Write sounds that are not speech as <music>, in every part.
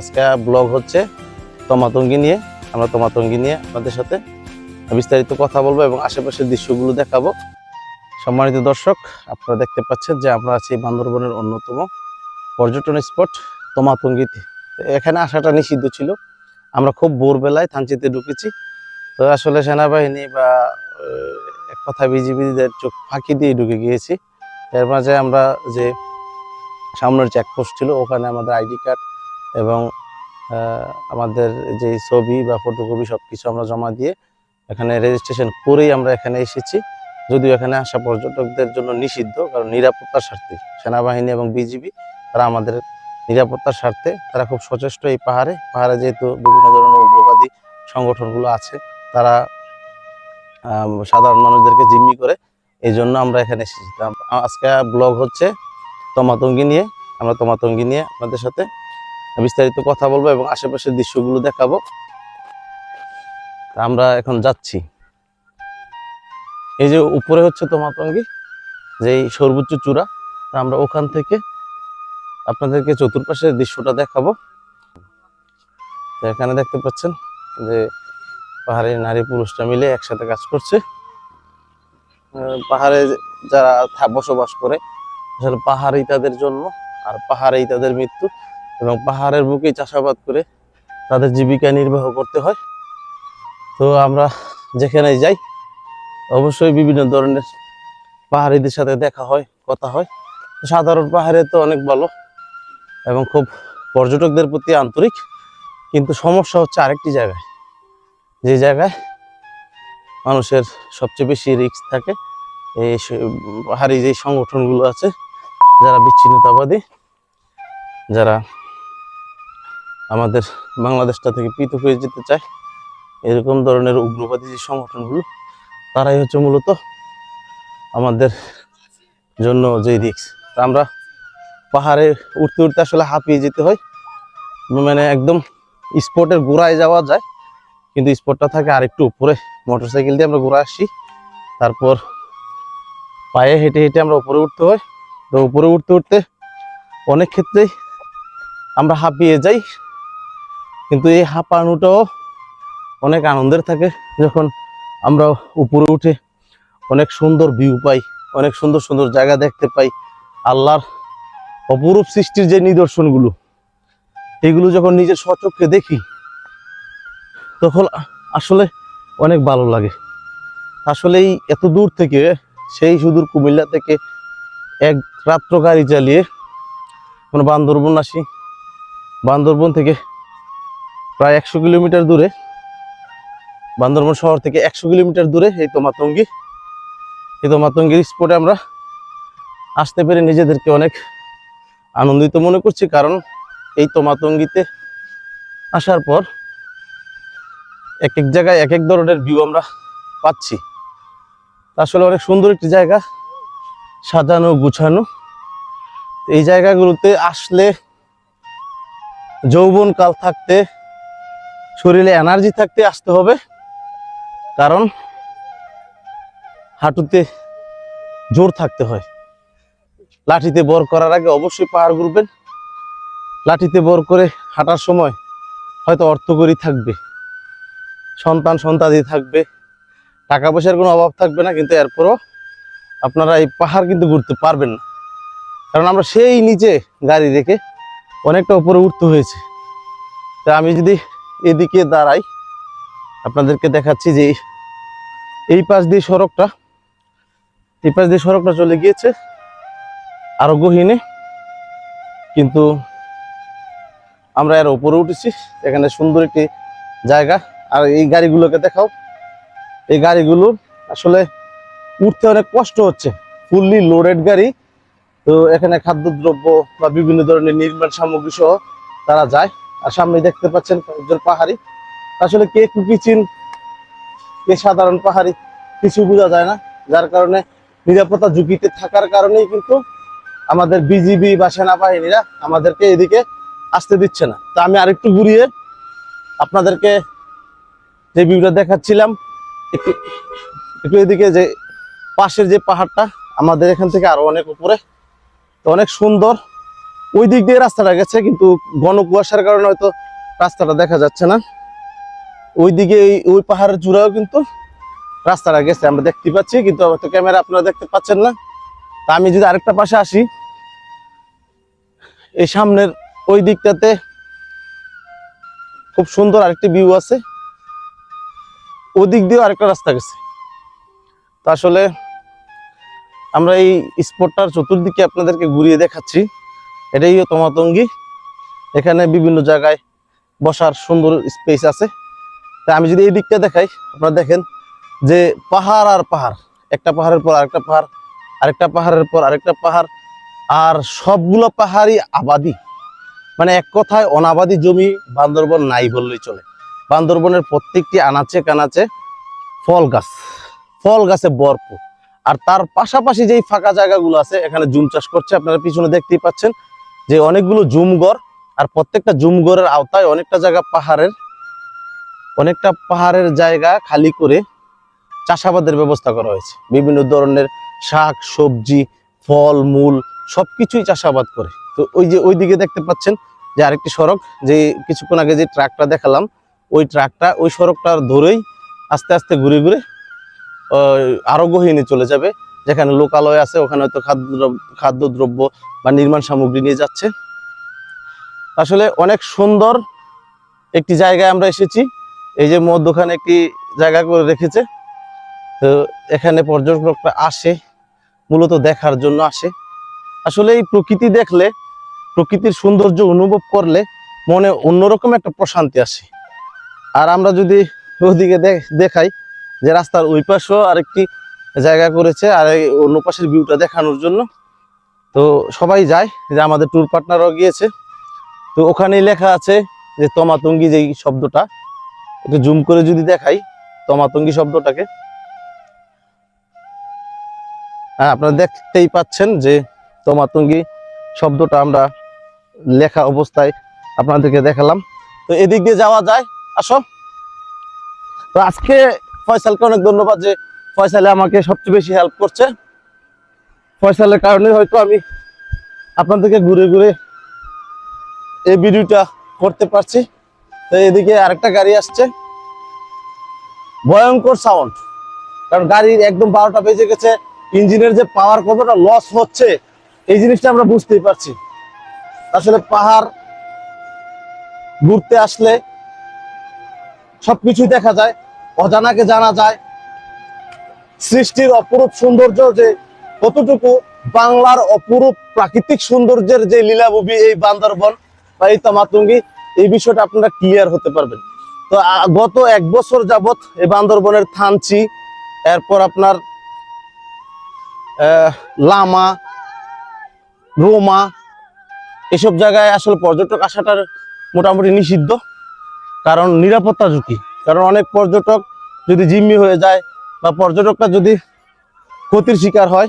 আজকে ব্লগ হচ্ছে তমাতঙ্গি নিয়ে, আমরা তমাতঙ্গি নিয়ে আপনাদের সাথে বিস্তারিত কথা বলব এবং আশেপাশের দৃশ্যগুলো দেখাবো। সম্মানিত দর্শক, আপনারা দেখতে পাচ্ছেন যে আমরা আছি বান্দরবনের অন্যতম পর্যটন স্পট তমাতঙ্গিতে। এখানে আসাটা নিষিদ্ধ ছিল। আমরা খুব ভোরবেলায় থানচিতে ঢুকেছি। তো আসলে সেনাবাহিনী বা এক কথা বিজিবিদের চোখ ফাঁকি দিয়ে ঢুকে গিয়েছি। এর মাঝে আমরা যে সামনের চেকপোস্ট ছিল, ওখানে আমাদের আইডি কার্ড এবং আমাদের যে ছবি বা ফটোকপি সব কিছু আমরা জমা দিয়ে এখানে রেজিস্ট্রেশন করেই আমরা এখানে এসেছি। যদিও এখানে আসা পর্যটকদের জন্য নিষিদ্ধ, কারণ নিরাপত্তার স্বার্থে সেনাবাহিনী এবং বিজিবি তারা আমাদের নিরাপত্তার স্বার্থে, তারা খুব সচেষ্ট এই পাহাড়ে। পাহাড়ে যেহেতু বিভিন্ন ধরনের উগ্রবাদী সংগঠনগুলো আছে, তারা সাধারণ মানুষদেরকে জিম্মি করে এই জন্য আমরা এখানে এসেছি। আজকে ব্লগ হচ্ছে তমাতঙ্গি নিয়ে। আমরা তমাতঙ্গি নিয়ে আপনাদের সাথে বিস্তারিত কথা বলব এবং আশেপাশের দৃশ্যগুলো দেখাবো। আমরা এখন যাচ্ছি। এই যে উপরে হচ্ছে তমাতঙ্গি যে সর্বোচ্চ চূড়া আমরা ওখান থেকে আপনাদেরকে চতুর্পাশের দৃশ্যটা দেখাবো। তো এখানে দেখতে পাচ্ছেন যে পাহাড়ে নারী পুরুষরা মিলে একসাথে কাজ করছে। পাহাড়ে যারা বসবাস করে, আসলে পাহাড়ই তাদের জন্ম আর পাহাড়েই তাদের মৃত্যু। এবং পাহাড়ের বুকেই চাষাবাদ করে তাদের জীবিকা নির্বাহ করতে হয়। তো আমরা যেখানে যাই, অবশ্যই বিভিন্ন ধরনের পাহাড়িদের সাথে দেখা হয়, কথা হয়। সাধারণ পাহাড়ে তো অনেক ভালো এবং খুব পর্যটকদের প্রতি আন্তরিক, কিন্তু সমস্যা হচ্ছে আরেকটি জায়গায়। যে জায়গায় মানুষের সবচেয়ে বেশি রিস্ক থাকে এই পাহাড়ি যে সংগঠনগুলো আছে, যারা বিচ্ছিন্নতাবাদী, যারা আমাদের বাংলাদেশটা থেকে পৃথক হয়ে যেতে চায়, এরকম ধরনের উগ্রবাদী যে সংগঠনগুলো, তারাই হচ্ছে মূলত আমাদের জন্য যে রিক্স আমরা পাহাড়ে উঠতে উঠতে আসলে হাঁপিয়ে যেতে হয়। মানে একদম স্পটের গোড়ায় যাওয়া যায়, কিন্তু স্পটটা থাকে আরেকটু উপরে। মোটরসাইকেল দিয়ে আমরা ঘুরে আসি, তারপর পায়ে হেঁটে হেঁটে আমরা উপরে উঠতে হয়। তো উপরে উঠতে উঠতে অনেক ক্ষেত্রেই আমরা হাঁপিয়ে যাই। কিন্তু এই হাঁপানোটাও অনেক আনন্দের থাকে যখন আমরা উপরে উঠে অনেক সুন্দর ভিউ পাই, অনেক সুন্দর সুন্দর জায়গা দেখতে পাই, আল্লাহর অপরূপ সৃষ্টির যে নিদর্শনগুলো, এগুলো যখন নিজের স্বচক্ষে দেখি, তখন আসলে অনেক ভালো লাগে। আসলে এই এত দূর থেকে, সেই সুদূর কুমিল্লা থেকে এক রাত্র গাড়ি চালিয়ে আমরা বান্দরবন আসি। বান্দরবন থেকে প্রায় একশো কিলোমিটার দূরে। বান্দরবন শহর থেকে একশো কিলোমিটার দূরে এই তো মাতঙ্গি এই তো মাতঙ্গির স্পটে আমরা আসতে পেরে নিজেদেরকে অনেক আনন্দিত মনে করছি, কারণ এই তো মাতঙ্গিতে আসার পর এক এক জায়গায় এক এক ধরনের ভিউ আমরা পাচ্ছি। আসলে অনেক সুন্দর একটি জায়গা, সাজানো, গুছানো। এই জায়গাগুলোতে আসলে যৌবন কাল থাকতে শরীরে এনার্জি থাকতে আসতে হবে। কারণ হাঁটুতে জোর থাকতে হয়। লাঠিতে বর করার আগে অবশ্যই পাহাড় ঘুরবেন। লাঠিতে বর করে হাঁটার সময় হয়তো অর্থকরী থাকবে। সন্তান সন্তাদি থাকবে। টাকা পয়সার কোনো অভাব থাকবে না, কিন্তু এরপরও আপনারা এই পাহাড় কিন্তু ঘুরতে পারবেন না। কারণ আমরা সেই নিচে গাড়ি রেখে অনেকটা উপরে উঠতে হয়েছে। তা আমি যদি এদিকে দাঁড়াই। আপনাদেরকে দেখাচ্ছি যে এই- পাশ দিয়ে সড়কটা, এই পাশ দিয়ে সড়কটা চলে গিয়েছে আরও গহীনে। কিন্তু আমরা এর উপরে উঠেছি, এখানে সুন্দর একটি জায়গা। আর এই গাড়িগুলোকে দেখাও, এই গাড়িগুলো আসলে উঠতে অনেক কষ্ট হচ্ছে। ফুললি লোডেড গাড়ি। তো এখানে খাদ্যদ্রব্য বা বিভিন্ন ধরনের নির্মাণ সামগ্রী সহ তারা যায়। আর সামনে দেখতে পাচ্ছেন একজন পাহাড়ি। আসলে কে কুকিচিন কে সাধারণ পাহাড়ি, কিছু বোঝা যায় না। যার কারণে নিরাপত্তা ঝুঁকিতে থাকার কারণেই কিন্তু আমাদের বিজিবি বা সেনাবাহিনীরা আমাদেরকে এদিকে আসতে দিচ্ছে না। তা আমি আরেকটু ঘুরিয়ে আপনাদেরকে যে ভিউটা দেখাচ্ছিলাম, একটু একটু এদিকে যে পাশের যে পাহাড়টা, আমাদের এখান থেকে আরও অনেক উপরে। তো অনেক সুন্দর ওই দিক দিয়ে রাস্তাটা গেছে, কিন্তু ঘন কুয়াশার কারণে হয়তো রাস্তাটা দেখা যাচ্ছে না। ওই দিকে ওই পাহাড়ের চূড়াও কিন্তু রাস্তাটা গেছে, আমরা দেখতে পাচ্ছি, কিন্তু হয়তো ক্যামেরা আপনারা দেখতে পাচ্ছেন না। তা আমি যদি আরেকটা পাশে আসি, এই সামনের ওই দিকটাতে খুব সুন্দর আরেকটি ভিউ আছে। ওদিক দিয়েও আরেকটা রাস্তা গেছে। তা আসলে আমরা এই স্পটটার চতুর্দিকে আপনাদেরকে ঘুরিয়ে দেখাচ্ছি। এটাই তমাতঙ্গি এখানে বিভিন্ন জায়গায় বসার সুন্দর স্পেস আছে। তা আমি যদি এই দিকটা দেখাই, আপনারা দেখেন যে পাহাড় আর পাহাড়, একটা পাহাড়ের পর আরেকটা পাহাড়, আরেকটা পাহাড়ের পর আরেকটা পাহাড়, আর সবগুলো পাহাড়ই আবাদি। মানে এক কথায় অনাবাদি জমি বান্দরবন নাই বললেই চলে। বান্দরবনের প্রত্যেকটি আনাচে কানাচে ফল গাছ, ফল গাছে ভরপুর। আর তার পাশাপাশি যেই ফাঁকা জায়গাগুলো আছে, এখানে জুম চাষ করছে, আপনারা পিছনে দেখতেই পাচ্ছেন। যে অনেকগুলো জুমঘর, আর প্রত্যেকটা জুমঘরের আওতায় অনেকটা জায়গা পাহাড়ের, অনেকটা পাহাড়ের জায়গা খালি করে চাষাবাদের ব্যবস্থা করা হয়েছে। বিভিন্ন ধরনের শাক, সবজি, ফল, মূল সব কিছুই চাষাবাদ করে। তো ওই যে ওই দিকে দেখতে পাচ্ছেন যে আরেকটি সড়ক, যে কিছুক্ষণ আগে যে ট্রাকটা দেখালাম, ওই ট্রাকটা, ওই সড়কটার ধরেই আস্তে আস্তে ঘুরে ঘুরে আরও গহীনে চলে যাবে। যেখানে লোকালয় আছে, ওখানে হয়তো খাদ্য খাদ্যদ্রব্য বা নির্মাণ সামগ্রী নিয়ে যাচ্ছে। আসলে অনেক সুন্দর একটি জায়গায় আমরা এসেছি। এই যে মধ্যখানে একটি জায়গা করে রেখেছে। তো এখানে পর্যটকরা আসে, মূলত দেখার জন্য আসে। আসলে এই প্রকৃতি দেখলে, প্রকৃতির সৌন্দর্য অনুভব করলে মনে অন্যরকম একটা প্রশান্তি আসে। আর আমরা যদি ওদিকে দেখ- দেখাই যে রাস্তার ওই পাশেও আরেকটি জায়গা করেছে আর এই অন্য পাশের ভিউটা দেখানোর জন্য। তো সবাই যায় যে আমাদের ট্যুর পার্টনারও গিয়েছে। তো ওখানেই লেখা আছে যে তমাতঙ্গি যেই শব্দটা, একটু জুম করে যদি দেখাই তমাতঙ্গি শব্দটাকে। হ্যাঁ আপনারা দেখতেই পাচ্ছেন যে তমাতঙ্গি শব্দটা আমরা লেখা অবস্থায় আপনাদেরকে দেখালাম। তো এদিক দিয়ে যাওয়া যায়, আসো। তো আজকে ফয়সালকে অনেক ধন্যবাদ যে ফয়সালে আমাকে সবচেয়ে বেশি হেল্প করছে। ফয়সালের কারণে হয়তো আমি আপনাদেরকে ঘুরে ঘুরে এই ভিডিওটা করতে পারছি। তো এদিকে আরেকটা গাড়ি আসছে। ভয়ঙ্কর সাউন্ড কারণ গাড়ির একদম বারোটা বেজে গেছে। ইঞ্জিনের যে পাওয়ার কতটা লস হচ্ছে, এই জিনিসটা আমরা বুঝতেই পারছি। আসলে পাহাড় ঘুরতে আসলে সবকিছুই দেখা যায়, অজানাকে জানা যায়। সৃষ্টির অপরূপ সৌন্দর্য যে কতটুকু বাংলার অপরূপ প্রাকৃতিক সৌন্দর্যের যে লীলাভূমি এই বান্দরবন বা এই তমাতুঙ্গি, এই বিষয়টা আপনারা ক্লিয়ার হতে পারবেন। তো গত এক বছর যাবত এই বান্দরবনের থানচি, এরপর আপনার লামা, রোমা, এসব জায়গায় আসলে পর্যটক আসাটার মোটামুটি নিষিদ্ধ। কারণ নিরাপত্তা ঝুঁকি। কারণ অনেক পর্যটক যদি জিম্মি হয়ে যায় বা পর্যটকরা যদি ক্ষতির শিকার হয়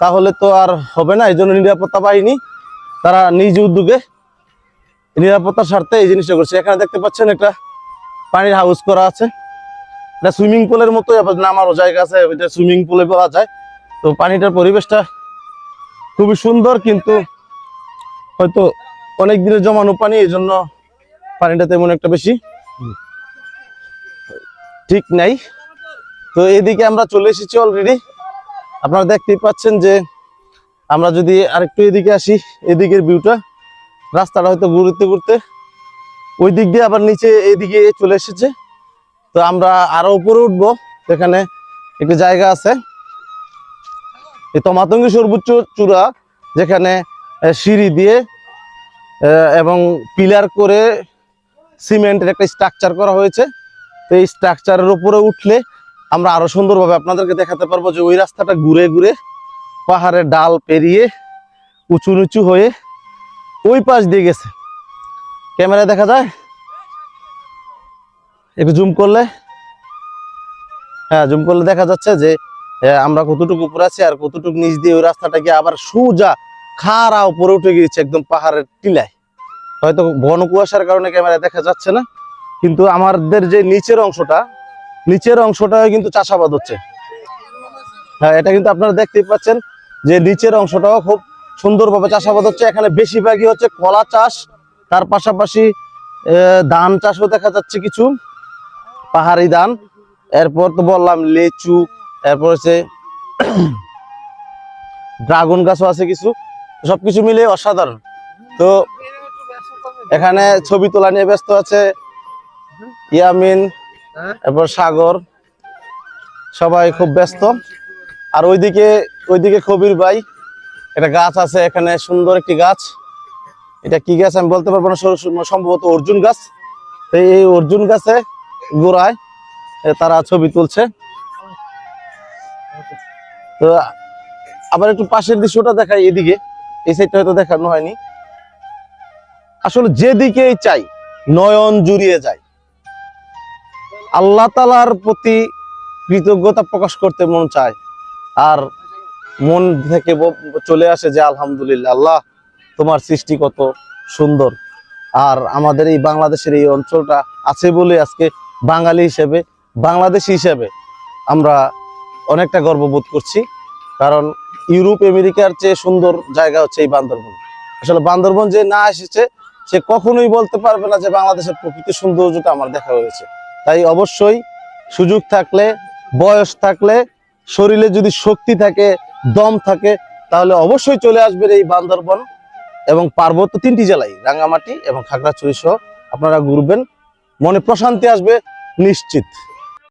তাহলে তো আর হবে না এই জন্য নিরাপত্তা বাহিনী তারা নিজ উদ্যোগে নিরাপত্তার স্বার্থে এই জিনিসটা করছে। এখানে দেখতে পাচ্ছেন একটা পানির হাউস করা আছে। এটা সুইমিং পুলের মতো নামারও জায়গা আছে এটা সুইমিং পুলে বলা যায়। তো পানিটার পরিবেশটা খুবই সুন্দর কিন্তু হয়তো অনেক দিনের জমানো পানি এই জন্য পানিটা তেমন একটা বেশি ঠিক নাই। তো এদিকে আমরা চলে এসেছি অলরেডি আপনারা দেখতেই পাচ্ছেন যে আমরা যদি আরেকটু এদিকে আসি, এদিকের ভিউটা রাস্তাটা হয়তো ঘুরতে ঘুরতে ওই দিক দিয়ে আবার নিচে এদিকে চলে এসেছে। তো আমরা আরও উপরে উঠবো সেখানে একটি জায়গা আছে। এই তমাতঙ্গি সর্বোচ্চ চূড়া, যেখানে সিঁড়ি দিয়ে এবং পিলার করে সিমেন্টের একটা স্ট্রাকচার করা হয়েছে। তো এই স্ট্রাকচারের উপরে উঠলে আমরা আরও সুন্দরভাবে আপনাদেরকে দেখাতে পারব যে ওই রাস্তাটা ঘুরে ঘুরে পাহাড়ের ডাল পেরিয়ে উঁচু নিচু হয়ে ওই পাশ দিয়ে গেছে। ক্যামেরায় দেখা যায়? একটু জুম করলে? হ্যাঁ জুম করলে দেখা যাচ্ছে যে আমরা কতটুকু উপরে আছি আর কতটুকু নিচ দিয়ে ওই রাস্তাটা গিয়ে আবার সোজা খাড়া উপরে উঠে গিয়েছে একদম পাহাড়ের টিলায়। হয়তো ঘন কুয়াশার কারণে ক্যামেরায় দেখা যাচ্ছে না, কিন্তু আমাদের যে নিচের অংশটা নিচের অংশটা কিন্তু চাষাবাদ হচ্ছে। হ্যাঁ এটা কিন্তু আপনারা দেখতেই পাচ্ছেন যে নিচের অংশটাও খুব সুন্দরভাবে চাষাবাদ হচ্ছে। এখানে বেশিরভাগই হচ্ছে কলা চাষ, তার পাশাপাশি ধান চাষও দেখা যাচ্ছে কিছু, পাহাড়ি ধান। এরপর তো বললাম লেচু, এরপর হচ্ছে <clears throat> ড্রাগন গাছও আছে কিছু। সবকিছু মিলে অসাধারণ। তো এখানে ছবি তোলা নিয়ে ব্যস্ত আছে ইয়ামিন এরপর সাগর, সবাই খুব ব্যস্ত। আর ওইদিকে ওইদিকে কবির ভাই, একটা গাছ আছে এখানে, সুন্দর একটি গাছ। এটা কি গাছ আমি বলতে পারব না সম্ভবত অর্জুন গাছ। এই অর্জুন গাছে গোড়ায় তারা ছবি তুলছে। তো আবার একটু পাশের দৃশ্যটা দেখাই এদিকে। এই সাইডটা হয়তো দেখানো হয়নি। আসলে যেদিকেই চাই, নয়ন জুড়িয়ে যায়। আল্লাহ তালার প্রতি কৃতজ্ঞতা প্রকাশ করতে মন চায়। আর মন থেকে চলে আসে যে, আলহামদুলিল্লাহ, আল্লাহ তোমার সৃষ্টি কত সুন্দর। আর আমাদের এই বাংলাদেশের এই অঞ্চলটা আছে বলে আজকে বাঙালি হিসেবে, বাংলাদেশি হিসেবে আমরা অনেকটা গর্ববোধ করছি। কারণ ইউরোপ, আমেরিকার চেয়ে সুন্দর জায়গা হচ্ছে এই বান্দরবন। আসলে বান্দরবন যে না এসেছে, সে কখনোই বলতে পারবে না যে, বাংলাদেশের প্রকৃতি সৌন্দর্যটা আমার দেখা হয়েছে। তাই অবশ্যই সুযোগ থাকলে, বয়স থাকলে, শরীরে যদি শক্তি থাকে, দম থাকে, তাহলে অবশ্যই চলে আসবেন এই বান্দরবন এবং পার্বত্য তিনটি জেলায়, রাঙ্গামাটি এবং খাগড়াছড়ি সহ আপনারা ঘুরবেন। মনে প্রশান্তি আসবে, নিশ্চিত।